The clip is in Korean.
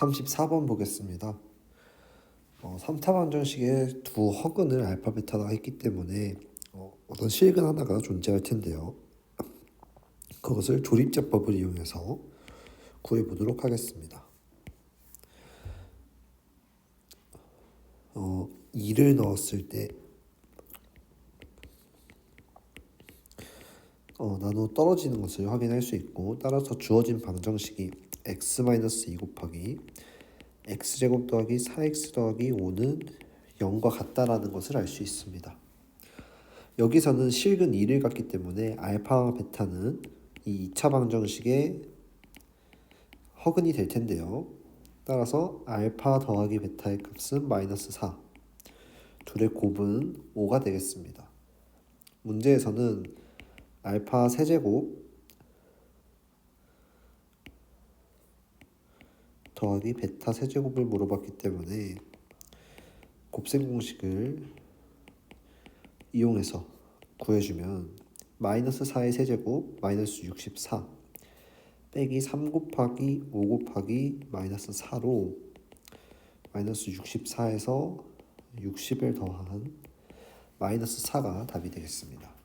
34번 보겠습니다. 어, 3차 방정식에 두 허근을 알파 베타가 했기 때문에 어, 어떤 실근 하나가 존재할 텐데요. 그것을 조립제법을 이용해서 구해보도록 하겠습니다. 어, 2를 넣었을 때 어, 나누어 떨어지는 것을 확인할 수 있고 따라서 주어진 방정식이 x-2 곱하기 x제곱 더하기 4x 더하기 5는 0과 같다라는 것을 알 수 있습니다. 여기서는 실근 2를 갖기 때문에 알파와 베타는 이 2차 방정식의 허근이 될 텐데요. 따라서 알파 더하기 베타의 값은 마이너스 4 둘의 곱은 5가 되겠습니다. 문제에서는 알파 세제곱 더하기 베타 세제곱을 물어봤기 때문에 곱셈 공식을 이용해서 구해주면 마이너스 4의 세제곱 마이너스 64 빼기 3 곱하기 5 곱하기 마이너스 4로 마이너스 64에서 60을 더한 마이너스 4가 답이 되겠습니다.